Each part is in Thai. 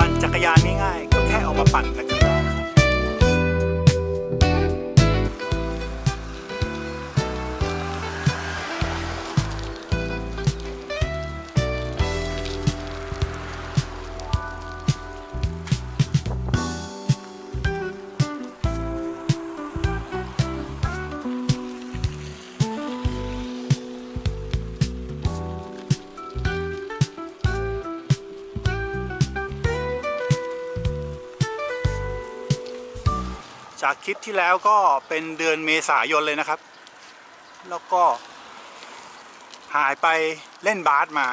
ปั่นจักรยานง่ายๆก็แค่ออกมาปั่นกันก็ได้ จากคลิปที่แล้วก็เป็นเดือนเมษายนเลยนะครับ แล้วก็ หายไปเล่นบาสมา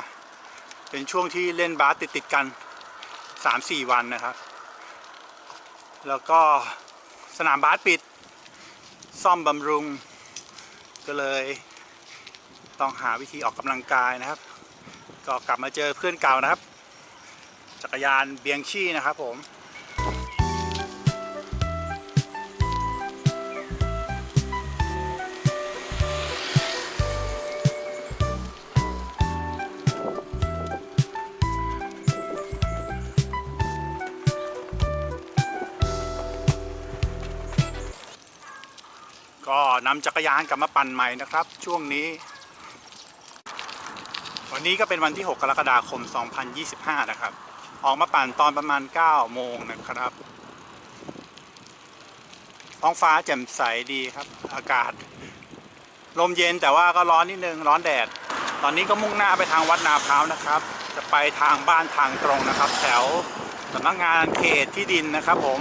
เป็นช่วงที่เล่นบาสติดติดกัน 3-4 วันนะครับ แล้วก็สนามบาสปิด ซ่อมบำรุง ก็เลยต้องหาวิธีออกกำลังกายนะครับ ก็กลับมาเจอเพื่อนเก่านะครับ จักรยานเบียงชี่นะครับผม นำจักรยานกลับมาปั่นใหม่นะครับ ช่วงนี้ วันนี้ก็เป็นวันที่ 6 กรกฎาคม 2025 นะครับ ออกมาปั่นตอนประมาณ 9 โมงนะครับ ท้องฟ้าแจ่มใสดีครับ อากาศ ลมเย็นแต่ว่าก็ร้อนนิดนึง ร้อนแดด ตอนนี้ก็มุ่งหน้าไปทางวัดนาพร้าวนะครับ จะไปทางบ้านทางตรงนะครับ แถวสำนักงานเขตที่ดินนะครับผม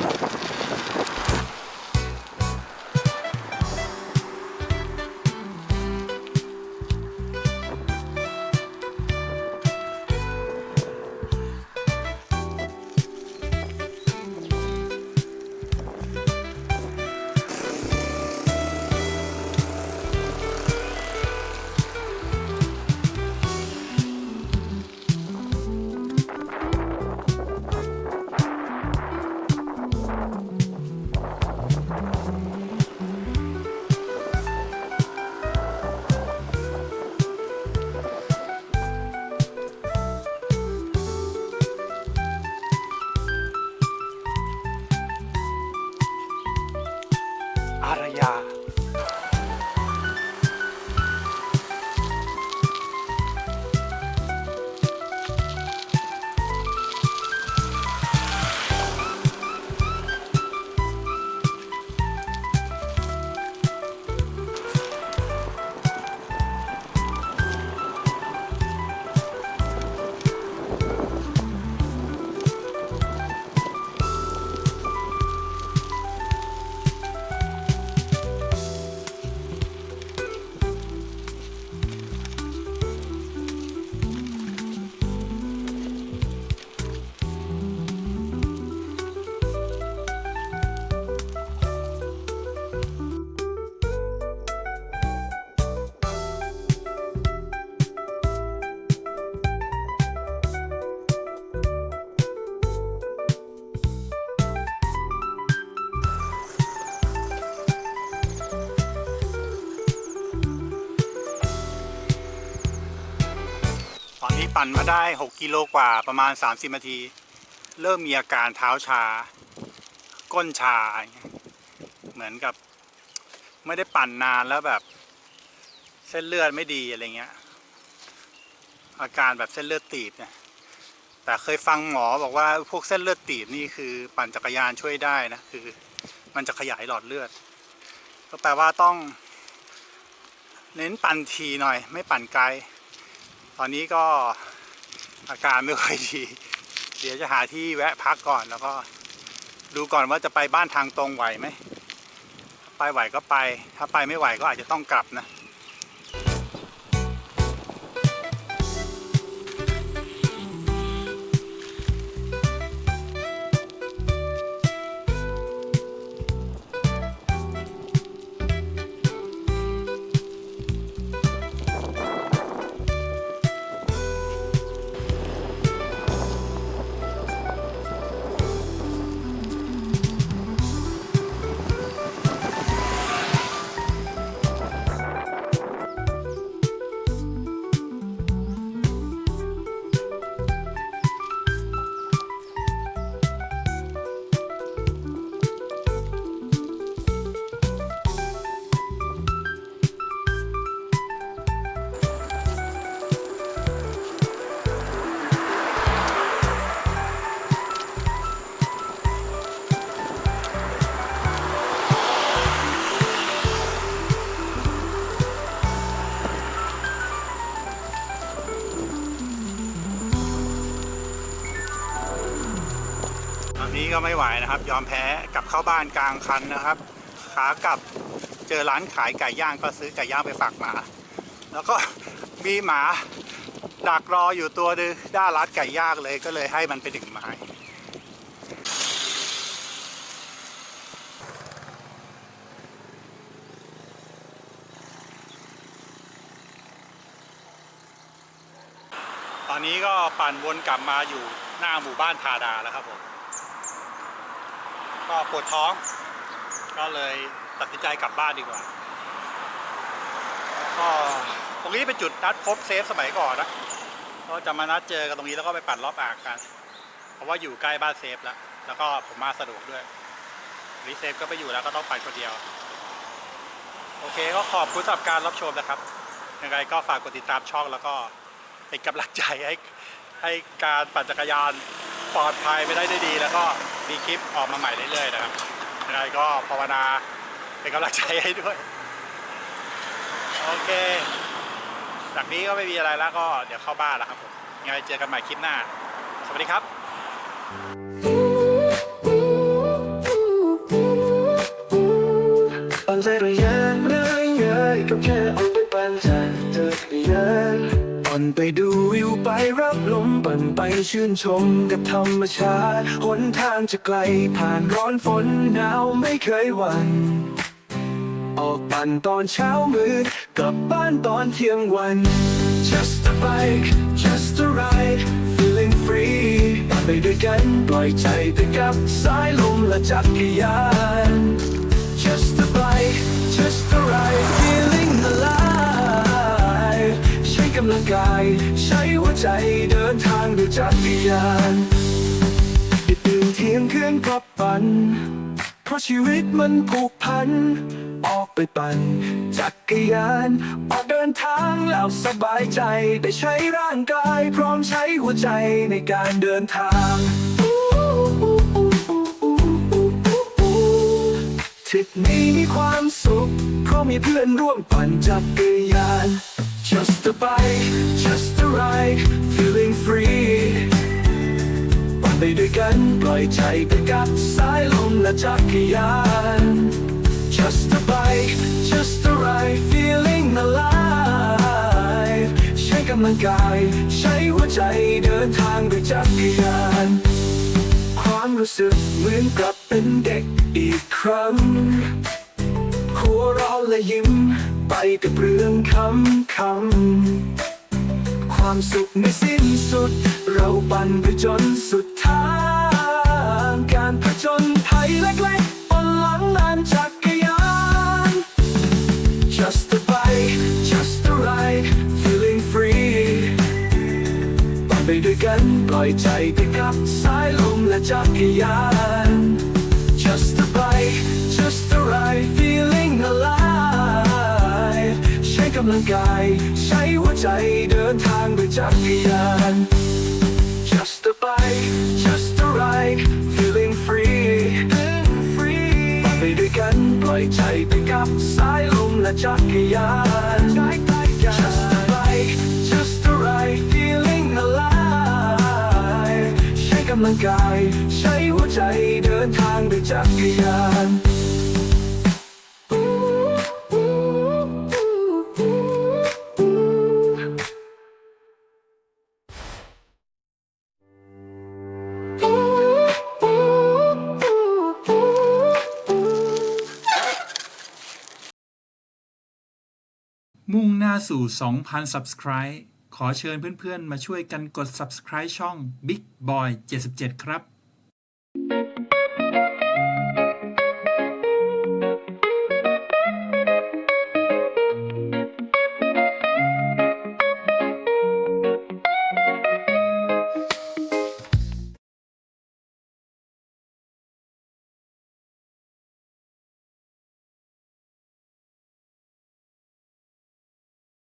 ปั่นมาได้ 6 กิโลกว่าประมาณ 30นาที เริ่มมีอาการเท้าชา ก้นชา เหมือนกับ ไม่ได้ปั่นนานแล้วแบบ เส้นเลือดไม่ดีอะไรเงี้ย อาการแบบเส้นเลือดตีบเนี่ยแต่เคยฟังหมอบอกว่าพวกเส้นเลือดตีบนี่คือปั่นจักรยานช่วยได้นะคือ มันจะขยายหลอดเลือด ก็แปลว่าต้อง เน้นปั่นทีหน่อย ไม่ปั่นไกล ตอนนี้ก็ อาการไม่ค่อยดี เดี๋ยวจะหาที่แวะพักก่อนแล้วก็ ดูก่อนว่าจะไปบ้านทางตรงไหวไหม ไปไหวก็ไป ถ้าไปไม่ไหวก็อาจจะต้องกลับนะ ก็ไม่ไหวนะครับ ยอมแพ้กลับเข้าบ้านกลางคันนะครับ ขากลับเจอร้านขายไก่ย่างก็ซื้อไก่ย่างไปฝากหมา แล้วก็มีหมาดักรออยู่ตัวหนึงด้าร้านไก่ย่างเลยก็เลยให้มันไปดึงไม้ตอนนี้ก็ปั่นวนกลับมาอยู่หน้าหมู่บ้านทาดาแล้วครับผม ก็ปวดท้อง ก็เลยตัดสินใจกลับบ้านดีกว่าก็ตรงนี้เป็นจุดนัดพบเซฟสมัยก่อนนะก็จะมานัดเจอกันตรงนี้แล้วก็ไปปั่นรอบอ่างกัน เพราะว่าอยู่ใกล้บ้านเซฟแล้ว แล้วก็ผมมาสะดวกด้วยรีเซฟก็ไปอยู่แล้วก็ต้องปั่นคนเดียว โอเคก็ขอบคุณสำหรับการรับชมนะครับ ยังไงก็ฝากกดติดตามช่องแล้วก็เป็นกำลังใจให้ให้การปั่นจักรยานปลอดภัยไปได้ด้วยดีแล้วก็ มีคลิปออกมาใหม่เรื่อยๆนะครับยังไงก็ภาวนาเป็นกำลังใจให้ด้วย โอเค จากนี้ก็ไม่มีอะไรแล้วก็เดี๋ยวเข้าบ้านแล้วครับผมยังไงเจอกันใหม่คลิปหน้า สวัสดีครับ ปั่นใจรยานเลยเยยก็แค่ออกไปปั่นจักรยาน นไปดูวิวไปรับลมปั่นไปชื่นชมกับธรรมชาติ หนทางจะไกลผ่านร้อนฝนหนาวไม่เคยหวั่นออกปั่นตอนเช้ามืดกลับบ้านตอนเที่ยงวัน just a bike just a ride feeling free ปั่นไปด้วยกันปล่อยใจไปกับสายลมและจักรยาน ใจเดินทางด้วยจักรยานดึกดื่นเที่ยงคืนกลับปั่นเพราะชีวิตมันผูกพัน ออกไปปั่นจักรยานออกเดินทางแล้วสบายใจ ได้ใช้ร่างกาย พร้อมใช้หัวใจในการเดินทางทริปนี้มีความสุข เพราะมีเพื่อนร่วมปั่นจักรยาน just a bike just a ride feeling free ปั่นไปด้วยกันปล่อยใจไปกับสายลมและจักรยาน Just a bike just a ride feeling alive ใช้กำลังกาย ใช้หัวใจเดินทางด้วยจักรยาน ความรู้สึกเหมือนกลับเป็นเด็กอีกครั้ง หัวเราะและยิ้ม ไปกับเรื่องคำคำความสุขไม่สิ้นสุด เราปั่นไปจนสุดทางการผจญภัยเล็กๆบนหลังลานจักรยาน Just a bike just a ride feeling free ปั่นไปด้วยกันปล่อยใจไปกับสายลมและจักรยาน กำลังกาย ใช้หัวใจเดินทางด้วยจักรยาน Just a bike just a ride feeling free ไปด้วยกันปล่อยใจไปกับสายลมและจักรยาน Just a bike just a ride feeling alive ใช้กำลังกาย ใช้หัวใจเดินทางด้วยจักรยาน มุ่งหน้าสู่ 2,000 Subscribe ขอเชิญเพื่อนๆ มาช่วยกันกด Subscribe ช่อง Big Boy 77 ครับ